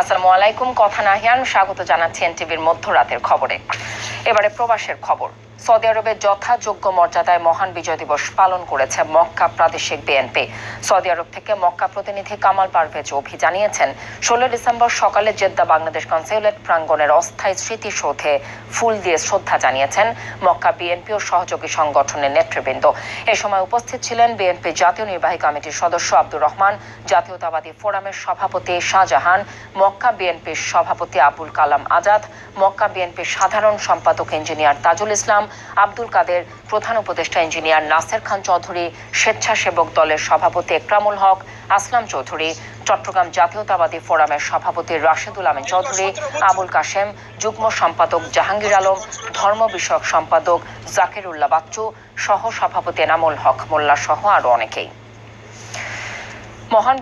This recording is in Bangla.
আসসালামু আলাইকুম। কথা নাহিয়ান স্বাগত জানাচ্ছি এনটিভির মধ্যরাতের খবরে। এবারে প্রবাসের খবর। সৌদি আরবে যথাযোগ্য মর্যাদায় মহান বিজয় দিবস পালন করেছে মক্কা প্রাদেশিক বিএনপি সৌদি আরব থেকে মক্কা প্রতিনিধি কামাল পারভেজ অভি জানিয়েছেন, ষোলো ডিসেম্বর সকালে জেদ্দা বাংলাদেশ কনসুলেট প্রাঙ্গণের অস্থায়ী স্মৃতিসৌধে ফুল দিয়ে শ্রদ্ধা জানিয়েছেন মক্কা বিএনপি ও সহযোগী সংগঠনের নেতৃবৃন্দ। এ সময় উপস্থিত ছিলেন বিএনপি জাতীয় নির্বাহী কমিটির সদস্য আব্দুর রহমান, জাতীয়তাবাদী ফোরামের সভাপতি শাহজাহান, মক্কা বিএনপির সভাপতি আবুল কালাম আজাদ, মক্কা বিএনপির সাধারণ সম্পাদক ইঞ্জিনিয়ার তাজুল ইসলাম আব্দুল কাদের, প্রধান উপদেষ্টা ইঞ্জিনিয়ার নাসের খান চৌধুরী, স্বেচ্ছাসেবক দলের সভাপতি একরামুল হক, আসলাম চৌধুরী, চট্টগ্রাম জাতীয়তাবাদী ফোরামের সভাপতি রাশেদুল আমিন চৌধুরী, আবুল কাশেম, যুগ্ম সম্পাদক জাহাঙ্গীর আলম, ধর্ম বিষয়ক সম্পাদক জাকির উল্লাহ বাচ্চু সহ সভাপতি এনামুল হক মোল্লা সহ আরও অনেকেই। মহান